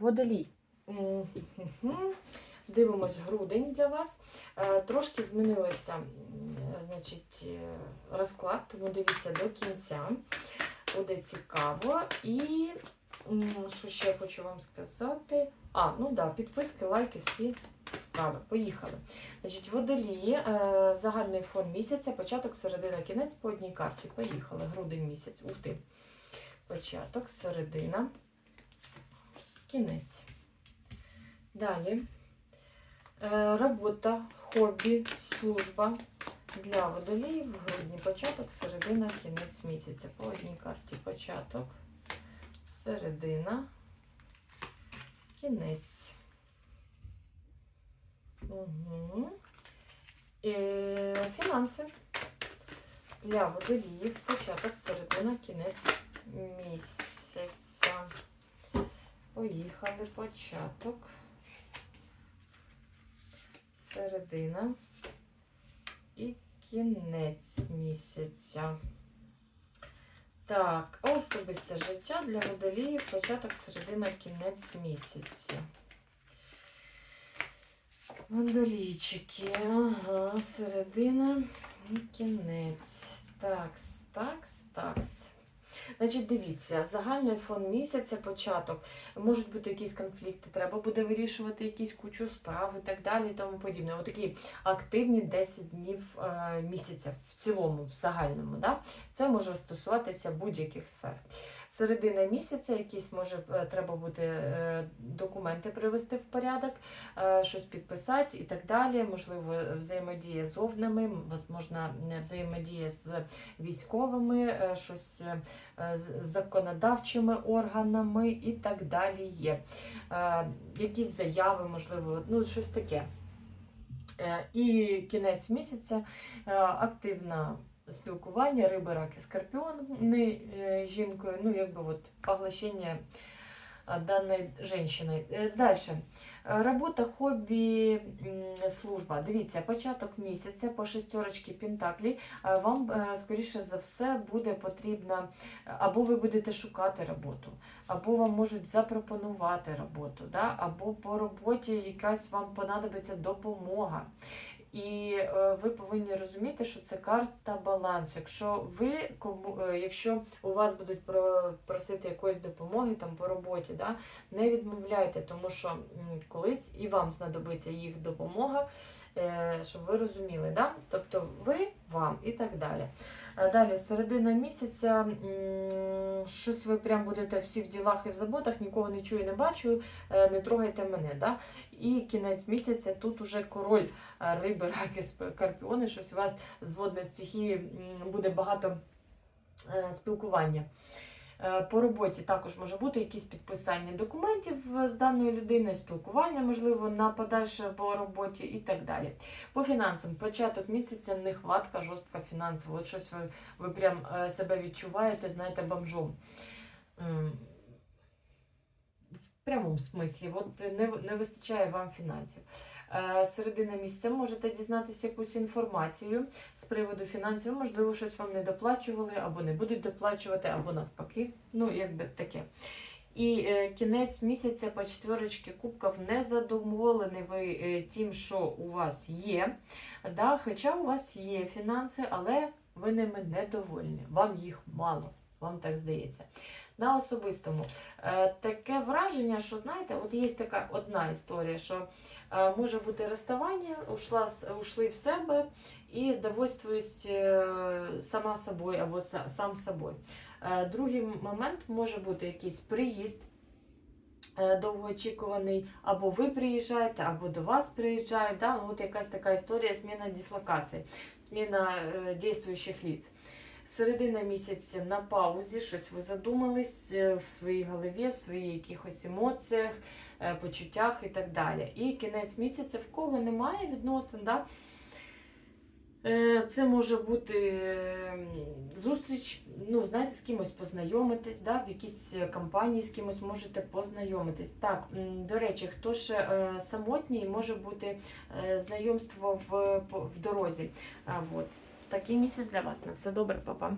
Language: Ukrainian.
Водолій. Дивимось грудень для вас. Е, Трошки змінилося значить, е, розклад, тому дивіться до кінця. Буде цікаво. І що ще я хочу вам сказати? А, ну да, підписки, лайки, всі справи. Поїхали. Значить, водолії, е, загальний фон місяця, початок, середина, кінець по одній карті. Поїхали. Грудень місяць. Ух ти. Початок, середина, кінець. Далі. Е, Робота, хобі, служба для водоліїв в грудні. Початок, середина, кінець місяця. По одній карті початок, середина, кінець. Угу. Е, фінанси для водоліїв. Початок, середина, кінець місяця. Поїхали початок. Середина і кінець місяця. Так, особисте життя для водоліїв, початок, середина, кінець місяця. Водолійчики, ага, середина і кінець. Такс. Значить, дивіться, загальний фон місяця, початок. Можуть бути якісь конфлікти, треба буде вирішувати якісь кучу справ і так далі і тому подібне. Отакі активні 10 днів е, місяця в цілому, в загальному. Да? Це може стосуватися будь-яких сфер. Середина місяця, якісь може е, треба буде е, документи привести в порядок, щось підписати і так далі. Можливо, взаємодія з овнами, можна взаємодія з військовими, щось законодавчими органами і так далі є. Е, Якісь заяви, можливо, ну щось таке. Е, І кінець місяця активне активна спілкування, риби, раки, скорпіони е, жінкою, ну якби от поглощення е, даної жінки. Далі. Робота, хобі, служба. Дивіться, початок місяця по шестерочки Пентаклі. Вам, е, скоріше за все, буде потрібна, або ви будете шукати роботу, або вам можуть запропонувати роботу, да? або по роботі якась вам понадобиться допомога. І е, ви повинні розуміти, що це карта балансу. Якщо ви кому, е, якщо у вас будуть про, просити якоїсь допомоги там по роботі, да, не відмовляйте, тому що колись і вам знадобиться їх допомога, е, щоб ви розуміли, да? тобто ви вам і так далі. Е, Далі, середина місяця, щось ви прям будете всі в ділах і в заботах, нікого не чую, не бачу, е, не трогайте мене. Да? І кінець місяця тут уже король е, риби, раки, скорпіони, щось у вас з водної стихії буде багато спілкування. Е, По роботі також може бути якісь підписання документів е, з даною людиною, спілкування, можливо, на подальше по роботі і так далі. По фінансам, початок місяця, нехватка жорстка фінансова. От щось ви, ви прям е, себе відчуваєте, знаєте, бомжом. В прямому смислі, от не, не вистачає вам фінансів. Е, Середина місяця можете дізнатися якусь інформацію з приводу фінансів. Можливо, щось вам не доплачували, або не будуть доплачувати, або навпаки. Ну, якби таке. І е, кінець місяця по четверочки кубків не задоволений ви е, тим, що у вас є. Да? Хоча у вас є фінанси, але ви ними недовольні. Вам їх мало, вам так здається. На особистому е, таке враження, що знаєте, от є така одна історія, що е, може бути розставання, ушла, ушли в себе і довольствуюсь е, сама собою або са- сам собою. Другий момент може бути якийсь приїзд. Довгоочікуваний, або ви приїжджаєте, або до вас приїжджають. Да? Ну, От якась така історія зміна дислокації, зміна е, дійствуючих ліц. Середина місяця на паузі, щось ви задумались е, в своїй голові, в своїх якихось емоціях, е, почуттях і так далі. І кінець місяця, в кого немає відносин, да? Е, Це може бути зустріч, ну, знаєте, з кимось познайомитись, да? в якійсь компанії з кимось можете познайомитись. Так, до речі, хто е, самотній, може бути знайомство в, в дорозі. А, вот. Такий місяць для вас. На все добре, папа.